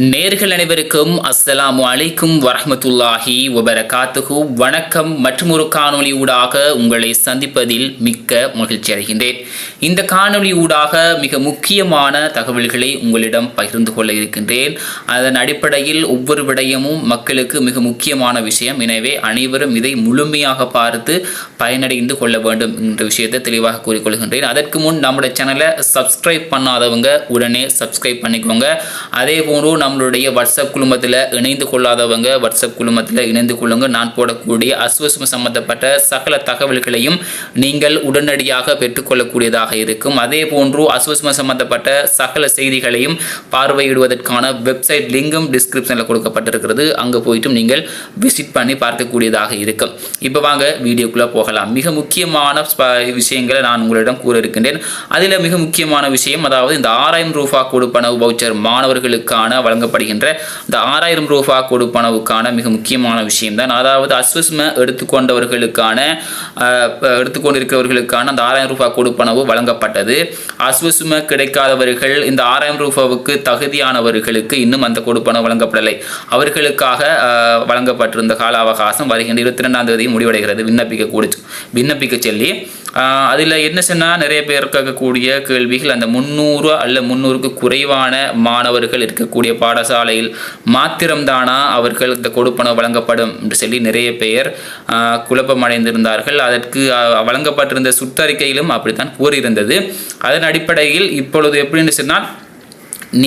நேர்கள் அனைவருக்கும் அஸ்ஸலாமு அலைக்கும் வரஹ்மத்துல்லாஹி வபரகாத்துஹு. வணக்கம் மற்றும் ஒரு காணொளி ஊடாக உங்களை சந்திப்பதில் மிக்க மகிழ்ச்சி அடைகின்றேன். இந்த காணொளி ஊடாக மிக முக்கியமான தகவல்களை உங்களிடம் பகிர்ந்து கொள்ள இருக்கின்றேன். அதன் அடிப்படையில் ஒவ்வொரு விடயமும் மக்களுக்கு மிக முக்கியமான விஷயம். எனவே அனைவரும் இதை முழுமையாக பார்த்து பயனடைந்து கொள்ள வேண்டும் என்ற விஷயத்தை தெளிவாக கூறிக்கொள்கின்றேன். அதற்கு முன் நம்முடைய சேனலை சப்ஸ்கிரைப் பண்ணாதவங்க உடனே சப்ஸ்கிரைப் பண்ணிக்கோங்க. அதே போன்று நம்மளுடைய வாட்ஸ்அப் குழுமத்தில் இணைந்து கொள்ளாதவங்க வாட்ஸ்அப் குழுமத்தில் இணைந்து கொள்ளுங்க. நான் போடக்கூடிய அஸ்வசம் சம்பந்தப்பட்ட சகல தகவல்களையும் நீங்கள் உடனடியாக பெற்றுக்கொள்ளக்கூடியதாக இருக்கும். அதே போன்று அஸ்வசம் சம்பந்தப்பட்ட சகல செய்திகளையும் பார்வையிடுவதற்கான வெப்சைட் லிங்கும் டிஸ்கிரிப்ஷனில் கொடுக்கப்பட்டிருக்கிறது. அங்கே போயிட்டும் நீங்கள் விசிட் பண்ணி பார்க்கக்கூடியதாக இருக்கும். இப்போ வாங்க வீடியோக்குள்ளே போகலாம். மிக முக்கியமான விஷயங்களை நான் உங்களிடம் கூற இருக்கின்றேன். அதில் மிக முக்கியமான விஷயம் அதாவது இந்த ஆறாயிரம் ரூபா கொடுப்பனவு வவுச்சர் மாணவர்களுக்கான வழங்கப்படுகின்ற இந்த ஆறாயிரம் ரூபா கொடுப்பனவுக்கான மிக முக்கியமான விஷயம்தான். அதாவது அஸ்வஸ்ம எடுத்துக்கொண்டவர்களுக்கான எடுத்துக்கொண்டிருக்கிறவர்களுக்கான அந்த ஆறாயிரம் ரூபாய் கொடுப்பனவு வழங்கப்பட்டது. அஸ்வஸ்ம கிடைக்காதவர்கள் இந்த ஆறாயிரம் ரூபாவுக்கு தகுதியானவர்களுக்கு இன்னும் அந்த கொடுப்பனவு வழங்கப்படலை. அவர்களுக்காக வழங்கப்பட்டிருந்த கால அவகாசம் வருகின்ற இருபத்தி ரெண்டாம் தேதி முடிவடைகிறது. விண்ணப்பிக்க கூடு விண்ணப்பிக்க சொல்லி அதில் என்ன சொன்னால் நிறைய பேர் இருக்கக்கூடிய கேள்விகள் அந்த முந்நூறு அல்ல முந்நூறுக்கு குறைவான மாணவர்கள் இருக்கக்கூடிய பாடசாலையில் மாத்திரம்தானா அவர்கள் இந்த கொடுப்பனவு வழங்கப்படும் என்று சொல்லி நிறைய பேர் குழப்பமடைந்திருந்தார்கள் அதற்கு வழங்கப்பட்டிருந்த சுற்றறிக்கையிலும் அப்படித்தான் கூறியிருந்தது. அதன் அடிப்படையில் இப்பொழுது எப்படின்னு சொன்னால்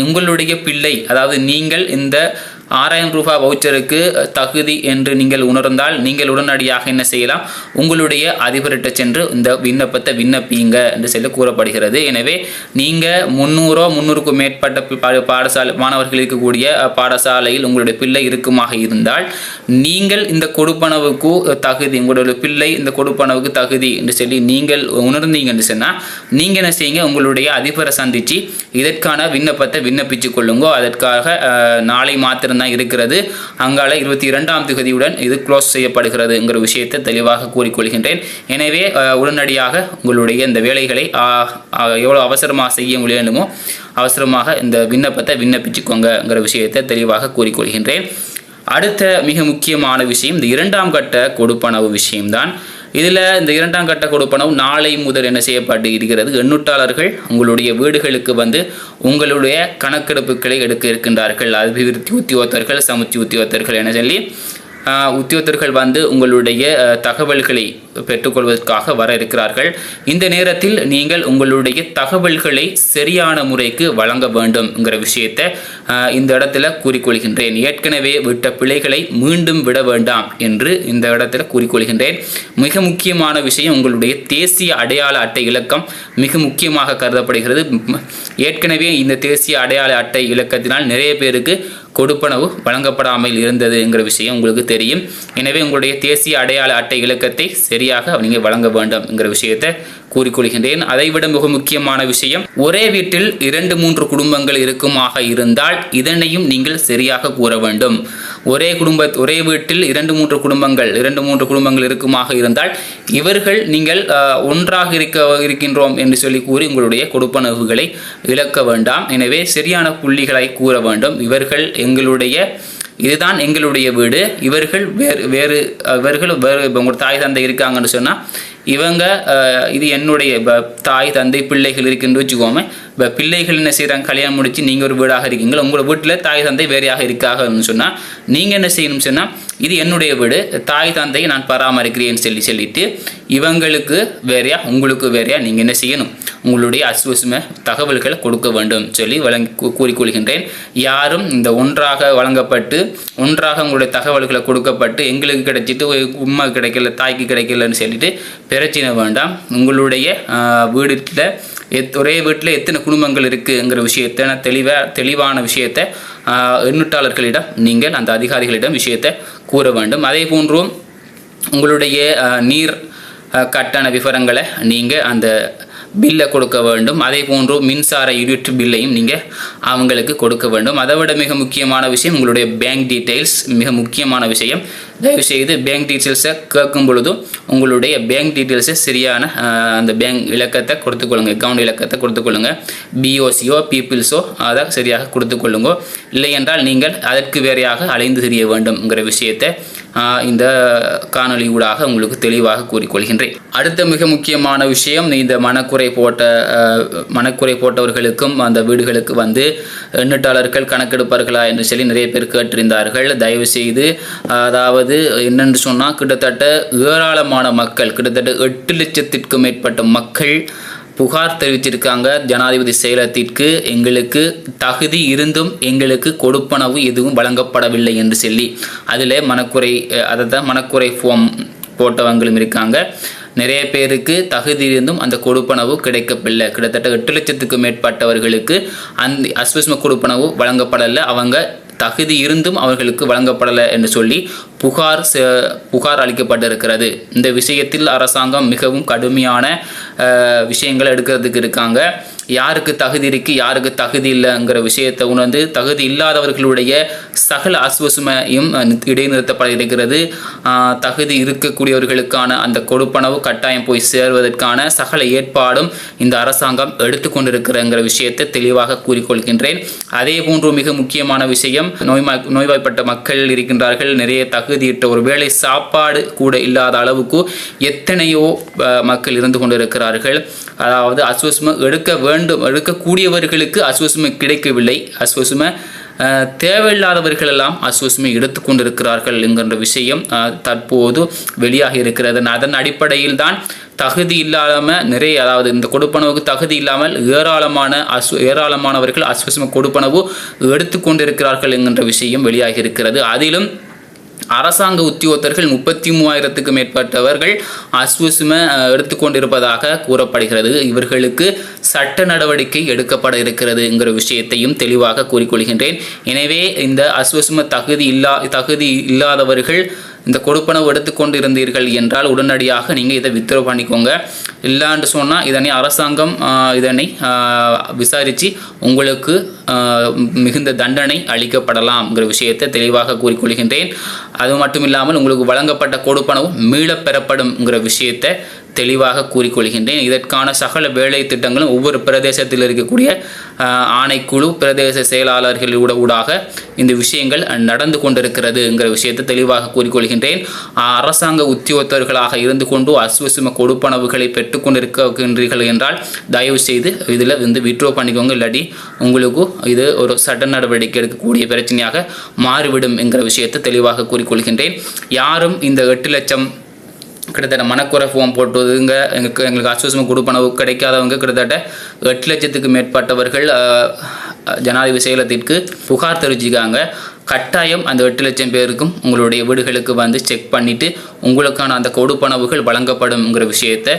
உங்களுடைய பிள்ளை அதாவது நீங்கள் இந்த ஆறாயிரம் ரூபாய் வவுச்சருக்கு தகுதி என்று நீங்கள் உணர்ந்தால் நீங்கள் உடனடியாக என்ன செய்யலாம்? உங்களுடைய அதிபர்கிட்ட சென்று இந்த விண்ணப்பத்தை விண்ணப்பிங்க என்று சொல்லி கூறப்படுகிறது. எனவே நீங்கள் முந்நூறோ முந்நூறுக்கும் மேற்பட்ட பி- பாடசாலை மாணவர்கள் இருக்கக்கூடிய பாடசாலையில் உங்களுடைய பிள்ளை இருக்குமாக இருந்தால் நீங்கள் இந்த கொடுப்பனவுக்கு தகுதி உங்களுடைய பிள்ளை இந்த கொடுப்பனவுக்கு தகுதி என்று சொல்லி நீங்கள் உணர்ந்தீங்க என்று சொன்னால் நீங்கள் என்ன செய்யுங்க? உங்களுடைய அதிபரை சந்தித்து இதற்கான விண்ணப்பத்தை விண்ணப்பிச்சு கொள்ளுங்க. அதற்காக நாளை மாத்திரம் மட்டும்தான் இருக்கிறது. அங்கால இருபத்தி இரண்டாம் தேதியுடன் இது க்ளோஸ் செய்யப்படுகிறதுங்கிற விஷயத்தை தெளிவாக கூறிக்கொள்கின்றேன். எனவே உடனடியாக உங்களுடைய இந்த வேலைகளை ஆஹ், எவ்வளோ அவசரமாக செய்ய முடியணுமோ அவசரமாக இந்த விண்ணப்பத்தை விண்ணப்பிச்சுக்கோங்கிற விஷயத்தை தெளிவாக கூறிக்கொள்கின்றேன். அடுத்த மிக முக்கியமான விஷயம் இந்த இரண்டாம் கட்ட கொடுப்பனவு விஷயம்தான். இதில் இந்த இரண்டாம் கட்ட கொடுப்பனவு நாளை முதல் என்ன செய்யப்பட்டு இருக்கிறது? எண்ணூட்டாளர்கள் உங்களுடைய வீடுகளுக்கு வந்து உங்களுடைய கணக்கெடுப்புகளை எடுக்க இருக்கின்றார்கள். அபிவிருத்தி உத்தியோகத்தர்கள் சமுத்தி உத்தியோகத்தர்கள் என சொல்லி உத்தியோகத்தர்கள் வந்து உங்களுடைய தகவல்களை பெற்றுக்கொள்வதற்காக வர இருக்கிறார்கள். இந்த நேரத்தில் நீங்கள் உங்களுடைய தகவல்களை சரியான முறைக்கு வழங்க வேண்டும்ங்கிற விஷயத்தை இந்த இடத்துல கூறிக்கொள்கின்றேன். ஏற்கனவே விட்ட பிழைகளை மீண்டும் விட வேண்டாம் என்று இந்த இடத்துல கூறிக்கொள்கின்றேன். மிக முக்கியமான விஷயம் உங்களுடைய தேசிய அடையாள அட்டை இலக்கம் மிக முக்கியமாக கருதப்படுகிறது. ஏற்கனவே இந்த தேசிய அடையாள அட்டை இலக்கத்தினால் நிறைய பேருக்கு கொடுப்பனவு வழங்கப்படாமல் இருந்ததுங்கிற விஷயம் உங்களுக்கு தெரியும். எனவே உங்களுடைய தேசிய அடையாள அட்டை இலக்கத்தை சரி சரியாக நீங்கள் வழங்க வேண்டும்ங்கிற விஷயத்தை கூறிக்கொள்கின்றேன். அதைவிட மிக முக்கியமான விஷயம் ஒரே வீட்டில் இரண்டு மூன்று குடும்பங்கள் இருக்குமாக இருந்தால் இதனையும் நீங்கள் சரியாக கூற வேண்டும். ஒரே குடும்ப ஒரே வீட்டில் இரண்டு மூன்று குடும்பங்கள் இரண்டு மூன்று குடும்பங்கள் இருக்குமாக இருந்தால் இவர்கள் நீங்கள் ஒன்றாக இருக்க இருக்கின்றோம் என்று சொல்லி கூறி உங்களுடைய கொடுப்பனவுகளை இழக்க வேண்டாம். எனவே சரியான புள்ளிகளை கூற வேண்டும். இவர்கள் எங்களுடைய இதுதான் எங்களுடைய வீடு. இவர்கள் வேறு வேறு இவர்கள் வேறு இப்போ உங்கள் தாய் தந்தை இருக்காங்கன்னு சொன்னால் இவங்க இது என்னுடைய இப்போ தாய் தந்தை பிள்ளைகள் இருக்குன்னு வச்சுக்கோமே இப்போ பிள்ளைகள் என்ன செய்கிறாங்க கல்யாணம் முடித்து நீங்கள் ஒரு வீடாக இருக்கீங்களா? உங்கள் வீட்டில் தாய் தந்தை வேறையாக இருக்காகன்னு சொன்னால் நீங்கள் என்ன செய்யணும்னு சொன்னால் இது என்னுடைய வீடு. தாய் தந்தையை நான் பராமரிக்கிறேன்னு சொல்லி சொல்லிட்டு இவங்களுக்கு வேறையா உங்களுக்கு வேறையா நீங்கள் என்ன செய்யணும்? உங்களுடைய அசுவசும தகவல்களை கொடுக்க வேண்டும் சொல்லி வழங்கி கூறிக்கொள்கின்றேன் யாரும் இந்த ஒன்றாக வழங்கப்பட்டு ஒன்றாக உங்களுடைய தகவல்களை கொடுக்கப்பட்டு எங்களுக்கு கிடைச்சிட்டு ஒரு உம்மா கிடைக்கல தாய்க்கு கிடைக்கலன்னு சொல்லிட்டு பிரச்சனை வேண்டாம். உங்களுடைய வீட்டில் எத் ஒரே வீட்டில் எத்தனை குடும்பங்கள் இருக்குங்கிற விஷயத்தை நான் தெளிவாக தெளிவான விஷயத்தை எண்ணூட்டாளர்களிடம் நீங்கள் அந்த அதிகாரிகளிடம் விஷயத்தை கூற வேண்டும். அதே போன்றும் உங்களுடைய நீர் கட்டண விவரங்களை நீங்கள் அந்த பில்லை கொடுக்க வேண்டும். அதே போன்று மின்சார யூனிட் பில்லையும் நீங்கள் அவங்களுக்கு கொடுக்க வேண்டும். அதை விட மிக முக்கியமான விஷயம் உங்களுடைய பேங்க் டீட்டெயில்ஸ் மிக முக்கியமான விஷயம். தயவுசெய்து பேங்க் டீட்டெயில்ஸை கேட்கும் பொழுதும் உங்களுடைய பேங்க் டீட்டெயில்ஸை சரியான அந்த பேங்க் இலக்கத்தை கொடுத்துக்கொள்ளுங்க அக்கௌண்ட் இலக்கத்தை கொடுத்துக்கொள்ளுங்க பிஓசியோ பீப்புள்ஸோ அதை சரியாக கொடுத்துக்கொள்ளுங்க இல்லை என்றால் நீங்கள் அதற்கு வேறையாக அலைந்து தெரிய வேண்டும்ங்கிற விஷயத்தை இந்த காணொளி ஊடாக உங்களுக்கு தெளிவாக கூறிக்கொள்கின்றேன். அடுத்த மிக முக்கியமான விஷயம் இந்த மனக்குறை போட்ட மனக்குறை போட்டவர்களுக்கும் அந்த வீடுகளுக்கு வந்து எண்ணட்டாளர்கள் கணக்கெடுப்பார்களா என்று சொல்லி நிறைய பேர் கேட்டிருந்தார்கள். தயவு செய்து அதாவது என்னென்று சொன்னால் கிட்டத்தட்ட ஏராளமான மக்கள் கிட்டத்தட்ட எட்டு லட்சத்திற்கும் மேற்பட்ட மக்கள் புகார் தெரிவிச்சிருக்காங்க ஜனாதிபதி செயலகத்திற்கு எங்களுக்கு தகுதி இருந்தும் எங்களுக்கு கொடுப்பனவு எதுவும் வழங்கப்படவில்லை என்று சொல்லி அதில் மனக்குறை அதை தான் மனக்குறை ஃபார்ம் போட்டவங்களும் இருக்காங்க. நிறைய பேருக்கு தகுதி இருந்தும் அந்த கொடுப்பனவு கிடைக்கவில்லை கிட்டத்தட்ட எட்டு லட்சத்துக்கு மேற்பட்டவர்களுக்கு அந்த அஸ்விஸ்ம கொடுப்பனவு வழங்கப்படலை. அவங்க தகுதி இருந்தும் அவர்களுக்கு வழங்கப்படலை என்று சொல்லி புகார் செ- புகார் அளிக்கப்பட்டிருக்கிறது. இந்த விஷயத்தில் அரசாங்கம் மிகவும் கடுமையான அஹ், விஷயங்களை எடுக்கிறதுக்கு இருக்காங்க. யாருக்கு தகுதி இருக்கு யாருக்கு தகுதி இல்லைங்கிற விஷயத்தை உணர்ந்து தகுதி இல்லாதவர்களுடைய சகல அஸ்வசுமையும் இடைநிறுத்தப்படுகிறது இடைநிறுத்தப்பட இருக்கிறது தகுதி இருக்கக்கூடியவர்களுக்கான அந்த கொடுப்பனவு கட்டாயம் போய் சேர்வதற்கான சகல ஏற்பாடும் இந்த அரசாங்கம் எடுத்துக்கொண்டிருக்கிறங்கிற விஷயத்தை தெளிவாக கூறிக்கொள்கின்றேன். அதே போன்று மிக முக்கியமான விஷயம் நோய்மா நோய்வாய்ப்பட்ட மக்கள் இருக்கின்றார்கள். நிறைய தகுதியிட்ட ஒரு வேளை சாப்பாடு கூட இல்லாத அளவுக்கு எத்தனையோ மக்கள் இருந்து கொண்டிருக்கிறார்கள். அதாவது அசுவசுமம் எடுக்க வேண்டும் எடுக்கக்கூடியவர்களுக்கு அஸ்வஸ்ம கிடைக்கவில்லை. அஸ்வஸ்ம தேவையில்லாதவர்களெல்லாம் அஸ்வஸ்மை எடுத்துக்கொண்டிருக்கிறார்கள் என்கின்ற விஷயம் தற்போது வெளியாக இருக்கிறது. அதன் அடிப்படையில் தான் தகுதி இல்லாமல் நிறைய அதாவது இந்த கொடுப்பனவுக்கு தகுதி இல்லாமல் ஏராளமான அஸ்வ ஏராளமானவர்கள் அஸ்வஸ்ம கொடுப்பனவு எடுத்துக்கொண்டிருக்கிறார்கள் என்கின்ற விஷயம் வெளியாகி இருக்கிறது. அதிலும் அரசாங்க உத்தியோகத்தர்கள் முப்பத்தி மூவாயிரத்துக்கு மேற்பட்டவர்கள் அஸ்வசும எடுத்துக்கொண்டிருப்பதாக கூறப்படுகிறது. இவர்களுக்கு சட்ட நடவடிக்கை எடுக்கப்பட இருக்கிறதுங்கிற விஷயத்தையும் தெளிவாக கூறிக்கொள்கின்றேன். எனவே இந்த அஸ்வசும தகுதி இல்லா தகுதி இல்லாதவர்கள் இந்த கொடுப்பனவு எடுத்துக்கொண்டு இருந்தீர்கள் என்றால் உடனடியாக நீங்கள் இதை வித்ரோ பண்ணிக்கோங்க. இல்லான்னு சொன்னால் இதனை அரசாங்கம் இதனை விசாரித்து உங்களுக்கு மிகுந்த தண்டனை அளிக்கப்படலாம்ங்கிற விஷயத்தை தெளிவாக கூறிக்கொள்கின்றேன். அது மட்டும் இல்லாமல் உங்களுக்கு வழங்கப்பட்ட கொடுப்பனவு மீளப் பெறப்படும்ங்கிற விஷயத்தை தெளிவாக கூறிக்கொள்கின்றேன். இதற்கான சகல வேலை திட்டங்களும் ஒவ்வொரு பிரதேசத்தில் இருக்கக்கூடிய ஆணைக்குழு பிரதேச செயலாளர்கள் ஊடாக இந்த விஷயங்கள் நடந்து கொண்டிருக்கிறதுங்கிற விஷயத்தை தெளிவாக கூறிக்கொள்கின்றேன். அரசாங்க உத்தியோகத்தர்களாக இருந்து கொண்டு அஸ்வசும கொடுப்பனவுகளை பெற்றுக்கொண்டிருக்கின்றீர்கள் என்றால் தயவு செய்து இதில் வந்து விட்ரோ பண்ணிக்கோங்க. இல்லாட்டி உங்களுக்கு இது ஒரு சட்ட நடவடிக்கை எடுக்கக்கூடிய பிரச்சனையாக மாறிவிடும் என்கிற விஷயத்தை தெளிவாக கூறிக்கொள்கின்றேன். யாரும் இந்த எட்டு லட்சம் கிட்டத்தட்ட மனக்குறை ஃபோன் போட்டதுங்க. எங்களுக்கு எங்களுக்கு அஸ்வசம் கொடுப்பனவு கிடைக்காதவங்க கிட்டத்தட்ட எட்டு லட்சத்துக்கு மேற்பட்டவர்கள் ஜனாதிபதி செயலத்திற்கு புகார் தெரிவிச்சிருக்காங்க. கட்டாயம் அந்த எட்டு லட்சம் பேருக்கும் உங்களுடைய வீடுகளுக்கு வந்து செக் பண்ணிவிட்டு உங்களுக்கான அந்த கொடுப்பனவுகள் வழங்கப்படும்ங்கிற விஷயத்தை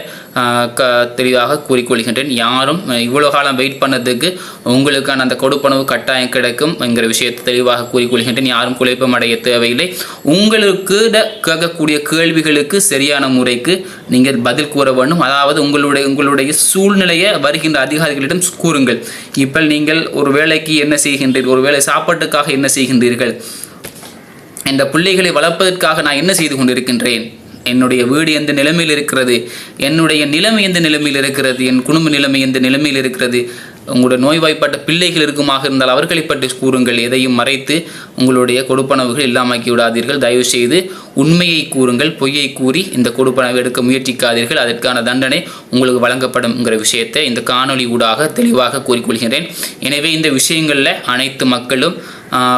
க தெளிவாக கூறிக்கொள்கின்றேன். யாரும் இவ்வளோ காலம் வெயிட் பண்ணதுக்கு உங்களுக்கான அந்த கொடுப்பனவு கட்டாயம் கிடைக்கும் என்கிற விஷயத்தை தெளிவாக கூறிக்கொள்கின்றேன். யாரும் குழப்பம் அடைய தேவையில்லை. உங்களுக்கு கேட்கக்கூடிய கேள்விகளுக்கு சரியான முறைக்கு நீங்கள் பதில் கூற வேண்டும். அதாவது உங்களுடைய உங்களுடைய சூழ்நிலையை வருகின்ற அதிகாரிகளிடம் கூறுங்கள். இப்போ நீங்கள் ஒரு வேலைக்கு என்ன செய்கின்றீர்கள் ஒரு வேலை சாப்பாட்டுக்காக என்ன செய்கின்றீர்கள்? இந்த பிள்ளைகளை வளர்ப்பதற்காக நான் என்ன செய்து கொண்டிருக்கின்றேன்? என்னுடைய வீடு எந்த நிலைமையில் இருக்கிறது? என்னுடைய நிலைமை எந்த நிலைமையில் இருக்கிறது? என் குடும்ப நிலைமை எந்த நிலைமையில் இருக்கிறது? உங்களுடைய நோய்வாய்ப்பட்ட பிள்ளைகள் இருக்குமாக இருந்தால் அவர்களை பற்றி கூறுங்கள். எதையும் மறைத்து உங்களுடைய கொடுப்பனவுகள் இல்லாமக்கி விடாதீர்கள். தயவு செய்து உண்மையை கூறுங்கள். பொய்யை கூறி இந்த கொடுப்பனவை எடுக்க முயற்சிக்காதீர்கள். அதற்கான தண்டனை உங்களுக்கு வழங்கப்படும்ங்கிற விஷயத்தை இந்த காணொளி ஊடாக தெளிவாக கூறிக்கொள்கிறேன் எனவே இந்த விஷயங்களில் அனைத்து மக்களும்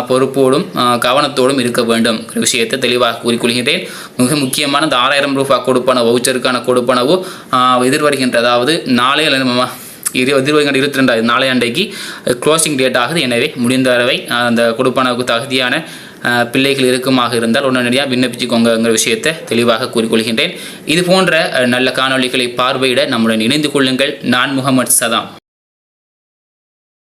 பொறுப்போடும் கவனத்தோடும் இருக்க வேண்டும் என்ற விஷயத்தை தெளிவாக கூறிக்கொள்கிறேன் மிக முக்கியமான இந்த ஆறாயிரம் ரூபாய் கொடுப்பன வவுச்சருக்கான கொடுப்பனவு ஆஹ், எதிர்வருகின்ற அதாவது நாளை இரு இருபது இருபத்தி ரெண்டாவது நாளை அன்றைக்கு க்ளோசிங் டேட் ஆகுது. எனவே முடிந்த அந்த கொடுப்பனவுக்கு தகுதியான பிள்ளைகள் இருக்குமாக இருந்தால் உடனடியாக விண்ணப்பிச்சுக்கோங்கிற விஷயத்தை தெளிவாக கூறிக்கொள்கின்றேன். இது போன்ற நல்ல காணொளிகளை பார்வையிட நம்முடன் இணைந்து கொள்ளுங்கள். நான் முகமது சதாம்.